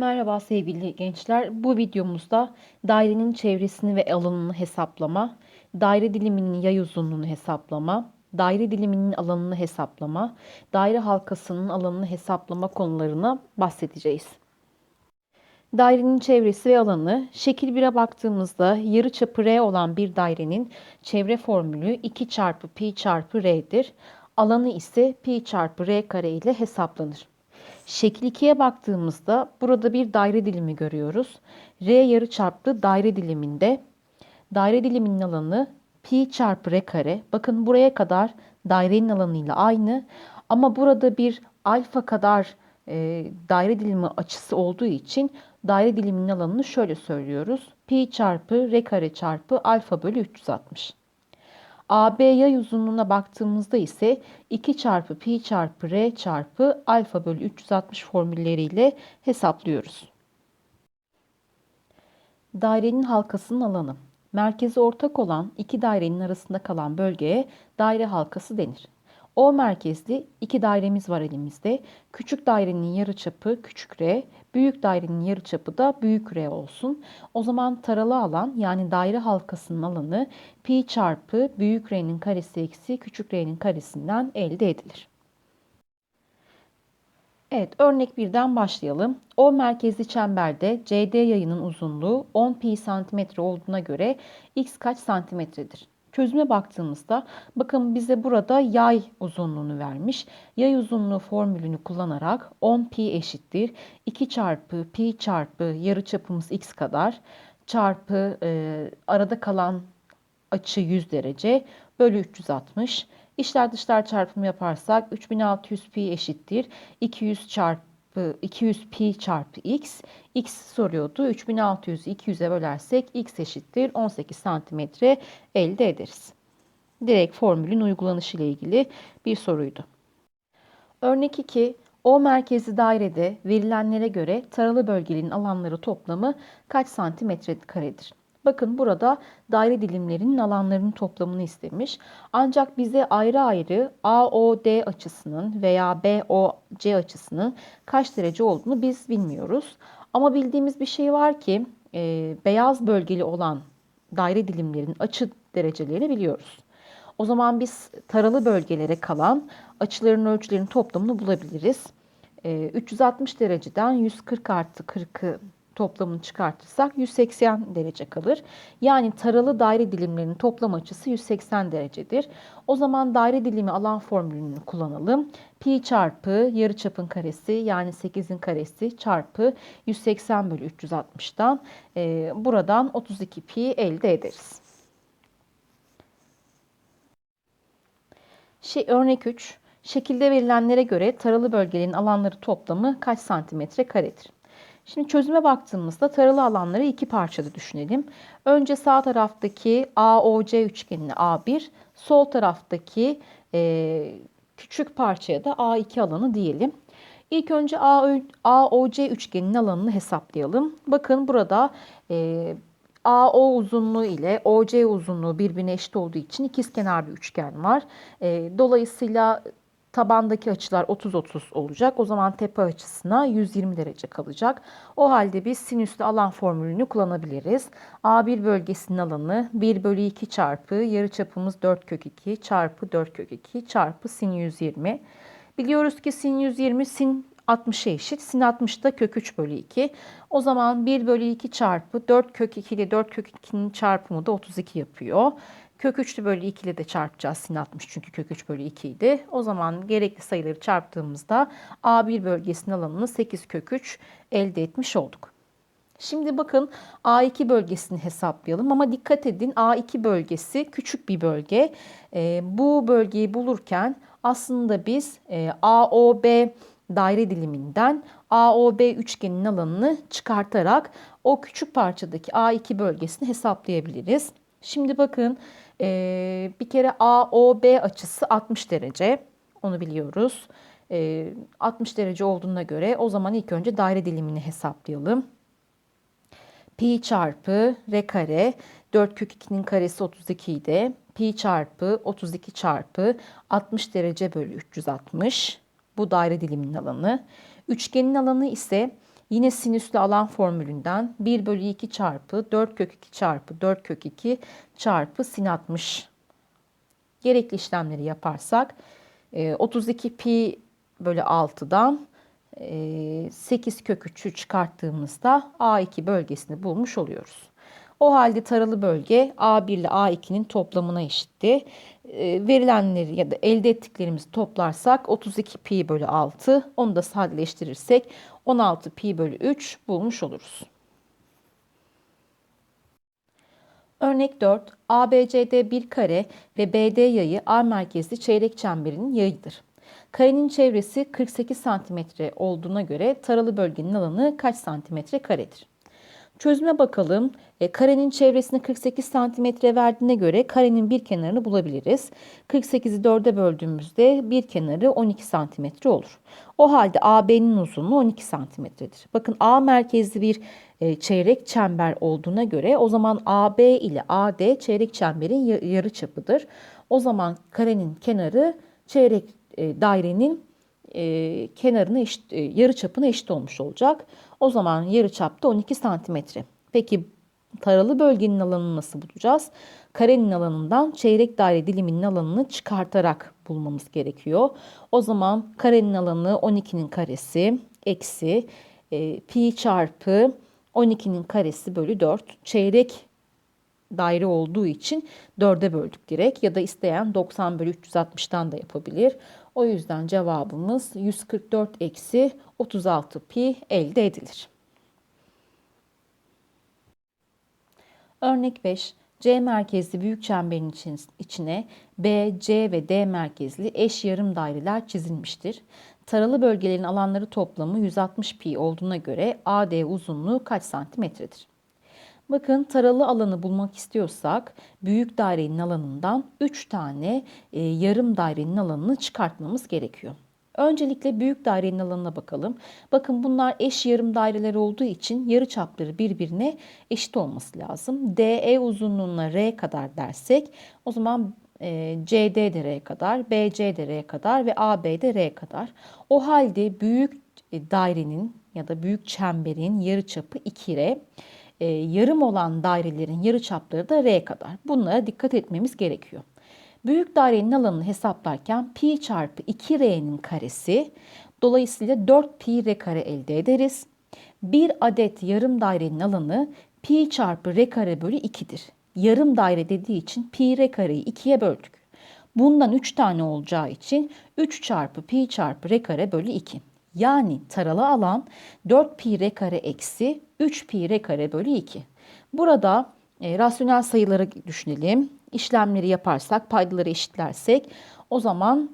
Merhaba sevgili gençler. Bu videomuzda dairenin çevresini ve alanını hesaplama, daire diliminin yay uzunluğunu hesaplama, daire diliminin alanını hesaplama, daire halkasının alanını hesaplama konularına bahsedeceğiz. Dairenin çevresi ve alanı, şekil 1'e baktığımızda yarı çapı r olan bir dairenin çevre formülü 2 çarpı pi çarpı r'dir. Alanı ise pi çarpı r kare ile hesaplanır. Şekil 2'ye baktığımızda burada bir daire dilimi görüyoruz. R yarıçaplı daire diliminde daire diliminin alanı pi çarpı r kare. Bakın buraya kadar dairenin alanıyla aynı ama burada bir alfa kadar e, daire dilimi açısı olduğu için daire diliminin alanını şöyle söylüyoruz. Pi çarpı r kare çarpı alfa bölü 360. AB yay uzunluğuna baktığımızda ise 2 çarpı pi çarpı r çarpı alfa bölü 360 formülleriyle hesaplıyoruz. Dairenin halkasının alanı. Merkezi ortak olan iki dairenin arasında kalan bölgeye daire halkası denir. O merkezli iki dairemiz var elimizde. Küçük dairenin yarıçapı küçük r, büyük dairenin yarıçapı da büyük r olsun. O zaman taralı alan yani daire halkasının alanı pi çarpı büyük r'nin karesi eksi küçük r'nin karesinden elde edilir. Evet, örnek birden başlayalım. O merkezli çemberde CD yayının uzunluğu 10 pi santimetre olduğuna göre x kaç santimetredir? Çözüme baktığımızda bakın bize burada yay uzunluğunu vermiş. Yay uzunluğu formülünü kullanarak 10 pi eşittir 2 çarpı pi çarpı yarı çapımız x kadar çarpı e, arada kalan açı 100 derece bölü 360. İşler dışlar çarpımı yaparsak 3600 pi eşittir 200 çarpı 200 pi çarpı x. x soruyordu. 3600'ü 200'e bölersek x eşittir 18 santimetre elde ederiz. Direkt formülün uygulanışı ile ilgili bir soruydu. Örnek 2. O merkezi dairede verilenlere göre taralı bölgenin alanları toplamı kaç santimetre karedir? Bakın burada daire dilimlerinin alanlarının toplamını istemiş. Ancak bize ayrı ayrı AOD açısının veya BOC açısının kaç derece olduğunu biz bilmiyoruz. Ama bildiğimiz bir şey var ki e, beyaz bölgeli olan daire dilimlerinin açı derecelerini biliyoruz. O zaman biz taralı bölgelere kalan açıların ölçülerinin toplamını bulabiliriz. E, 360 dereceden 140 artı 40'ı toplamını çıkartırsak 180 derece kalır. Yani taralı daire dilimlerinin toplam açısı 180 derecedir. O zaman daire dilimi alan formülünü kullanalım. Pi çarpı yarıçapın karesi yani 8'in karesi çarpı 180 bölü 360'dan e, buradan 32 pi elde ederiz. Şey, örnek 3. Şekilde verilenlere göre taralı bölgelerin alanları toplamı kaç santimetre karedir? Şimdi çözüme baktığımızda taralı alanları iki parçada düşünelim. Önce sağ taraftaki AOC üçgenini A1, sol taraftaki e, küçük parçaya da A2 alanı diyelim. İlk önce AOC üçgeninin alanını hesaplayalım. Bakın burada e, AO uzunluğu ile OC uzunluğu birbirine eşit olduğu için ikizkenar bir üçgen var. E, dolayısıyla Tabandaki açılar 30-30 olacak. O zaman tepe açısına 120 derece kalacak. O halde biz sinüslü alan formülünü kullanabiliriz. A1 bölgesinin alanı 1 bölü 2 çarpı yarıçapımız 4 kök 2 çarpı 4 kök 2 çarpı sin 120. Biliyoruz ki sin 120 sin 60'a eşit. Sin 60 da kök 3 bölü 2. O zaman 1 bölü 2 çarpı 4 kök 2 ile 4 kök 2'nin çarpımı da 32 yapıyor. Kök 3'lü bölü 2 ile de çarpacağız sin 60 çünkü kök 3 bölü 2 idi. O zaman gerekli sayıları çarptığımızda A1 bölgesinin alanını 8 kök 3 elde etmiş olduk. Şimdi bakın A2 bölgesini hesaplayalım ama dikkat edin A2 bölgesi küçük bir bölge. E, bu bölgeyi bulurken aslında biz e, AOB daire diliminden AOB üçgenin alanını çıkartarak o küçük parçadaki A2 bölgesini hesaplayabiliriz. Şimdi bakın e, bir kere AOB açısı 60 derece. Onu biliyoruz. E, 60 derece olduğuna göre o zaman ilk önce daire dilimini hesaplayalım. Pi çarpı r kare 4 kök 2'nin karesi 32 idi. Pi çarpı 32 çarpı 60 derece bölü 360. Bu daire diliminin alanı. Üçgenin alanı ise Yine sinüslü alan formülünden 1 bölü 2 çarpı 4 kök 2 çarpı 4 kök 2 çarpı sin 60. Gerekli işlemleri yaparsak e, 32 pi bölü 6'dan 8 kök 3'ü çıkarttığımızda A2 bölgesini bulmuş oluyoruz. O halde taralı bölge A1 ile A2'nin toplamına eşitti. E, verilenleri ya da elde ettiklerimizi toplarsak 32 pi bölü 6 onu da sadeleştirirsek 16 pi bölü 3 bulmuş oluruz. Örnek 4. ABCD bir kare ve BD yayı A merkezli çeyrek çemberinin yayıdır. Karenin çevresi 48 cm olduğuna göre taralı bölgenin alanı kaç santimetre karedir? Çözüme bakalım. E, karenin çevresini 48 cm verdiğine göre karenin bir kenarını bulabiliriz. 48'i 4'e böldüğümüzde bir kenarı 12 cm olur. O halde AB'nin uzunluğu 12 cm'dir. Bakın A merkezli bir e, çeyrek çember olduğuna göre o zaman AB ile AD çeyrek çemberin yarı çapıdır. O zaman karenin kenarı çeyrek e, dairenin e, kenarına eşit, e, yarı çapına eşit olmuş olacak. O zaman yarı çapta 12 santimetre. Peki taralı bölgenin alanını nasıl bulacağız? Karenin alanından çeyrek daire diliminin alanını çıkartarak bulmamız gerekiyor. O zaman karenin alanı 12'nin karesi eksi e, pi çarpı 12'nin karesi bölü 4. Çeyrek daire olduğu için 4'e böldük direkt ya da isteyen 90 bölü 360'tan da yapabilir. O yüzden cevabımız 144 eksi 36 pi elde edilir. Örnek 5. C merkezli büyük çemberin içine B, C ve D merkezli eş yarım daireler çizilmiştir. Taralı bölgelerin alanları toplamı 160 pi olduğuna göre AD uzunluğu kaç santimetredir? Bakın taralı alanı bulmak istiyorsak büyük dairenin alanından 3 tane e, yarım dairenin alanını çıkartmamız gerekiyor. Öncelikle büyük dairenin alanına bakalım. Bakın bunlar eş yarım daireler olduğu için yarı çapları birbirine eşit olması lazım. DE uzunluğuna R kadar dersek o zaman e, CD de R kadar, BC de R kadar ve AB de R kadar. O halde büyük e, dairenin ya da büyük çemberin yarı çapı 2R e, yarım olan dairelerin yarı çapları da R kadar. Bunlara dikkat etmemiz gerekiyor. Büyük dairenin alanını hesaplarken pi çarpı 2R'nin karesi dolayısıyla 4 pi R kare elde ederiz. Bir adet yarım dairenin alanı pi çarpı R kare bölü 2'dir. Yarım daire dediği için pi R kareyi 2'ye böldük. Bundan 3 tane olacağı için 3 çarpı pi çarpı R kare bölü 2. Yani taralı alan 4 pi r kare eksi 3 pi r kare bölü 2. Burada e, rasyonel sayıları düşünelim. İşlemleri yaparsak, paydaları eşitlersek o zaman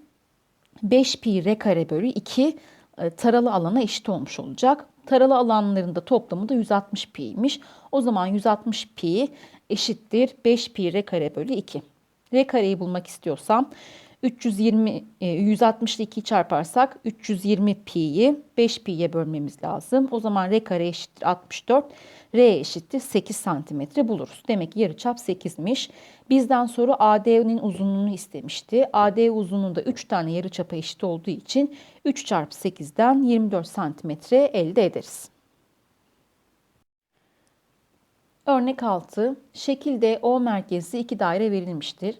5 pi r kare bölü 2 e, taralı alana eşit olmuş olacak. Taralı alanların da toplamı da 160 pi'ymiş. O zaman 160 pi eşittir 5 pi r kare bölü 2. R kareyi bulmak istiyorsam 320 160 ile 2 çarparsak 320 pi'yi 5 pi'ye bölmemiz lazım. O zaman r kare eşittir 64. R eşittir 8 santimetre buluruz. Demek ki yarıçap 8'miş. Bizden sonra AD'nin uzunluğunu istemişti. AD uzunluğunda 3 tane yarıçapa eşit olduğu için 3 çarpı 8'den 24 santimetre elde ederiz. Örnek 6. Şekilde O merkezli iki daire verilmiştir.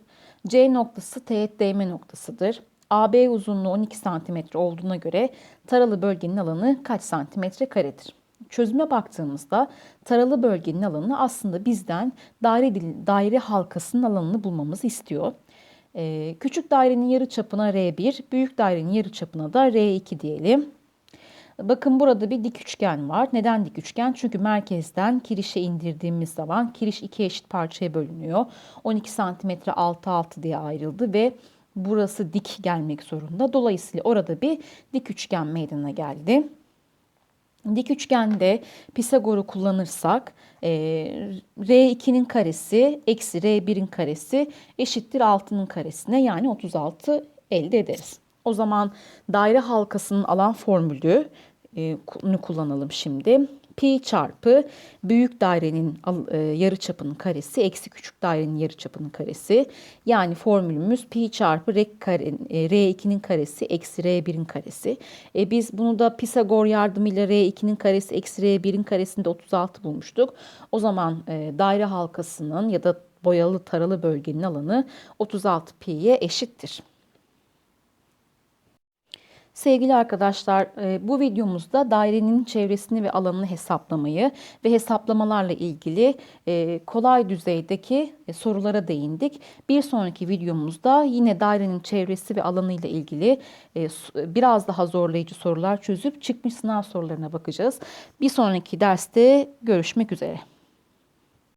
C noktası teğet değme noktasıdır. AB uzunluğu 12 cm olduğuna göre taralı bölgenin alanı kaç santimetre karedir? Çözüme baktığımızda taralı bölgenin alanı aslında bizden daire, daire halkasının alanını bulmamızı istiyor. Ee, küçük dairenin yarı çapına R1, büyük dairenin yarı çapına da R2 diyelim. Bakın burada bir dik üçgen var. Neden dik üçgen? Çünkü merkezden kirişe indirdiğimiz zaman kiriş iki eşit parçaya bölünüyor. 12 santimetre 6 6 diye ayrıldı ve burası dik gelmek zorunda. Dolayısıyla orada bir dik üçgen meydana geldi. Dik üçgende Pisagor'u kullanırsak e, R2'nin karesi eksi R1'in karesi eşittir 6'nın karesine yani 36 elde ederiz. O zaman daire halkasının alan formülü e, kullanalım şimdi. pi çarpı büyük dairenin e, yarıçapının karesi eksi küçük dairenin yarıçapının karesi. Yani formülümüz pi çarpı r kare, e, r2'nin karesi eksi r1'in karesi. E, biz bunu da Pisagor yardımıyla r2'nin karesi eksi r1'in karesinde 36 bulmuştuk. O zaman daire halkasının ya da boyalı taralı bölgenin alanı 36 pi'ye eşittir. Sevgili arkadaşlar, e, bu videomuzda dairenin çevresini ve alanını hesaplamayı ve hesaplamalarla ilgili e, kolay düzeydeki e, sorulara değindik. Bir sonraki videomuzda yine dairenin çevresi ve alanı ile ilgili biraz daha zorlayıcı sorular çözüp çıkmış sınav sorularına bakacağız. Bir sonraki derste görüşmek üzere.